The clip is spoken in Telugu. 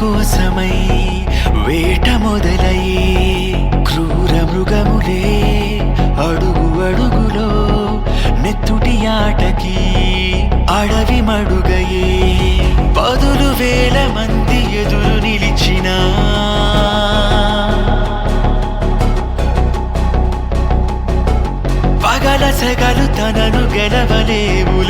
కోసమై వేట మొదలై క్రూర మృగములే అడుగు అడుగులో నెత్తుటి ఆటకి అడవి మడుగయే. పదులు వేల మంది ఎదురు నిలిచిన పగల సగలు తనను గెలవలేవులే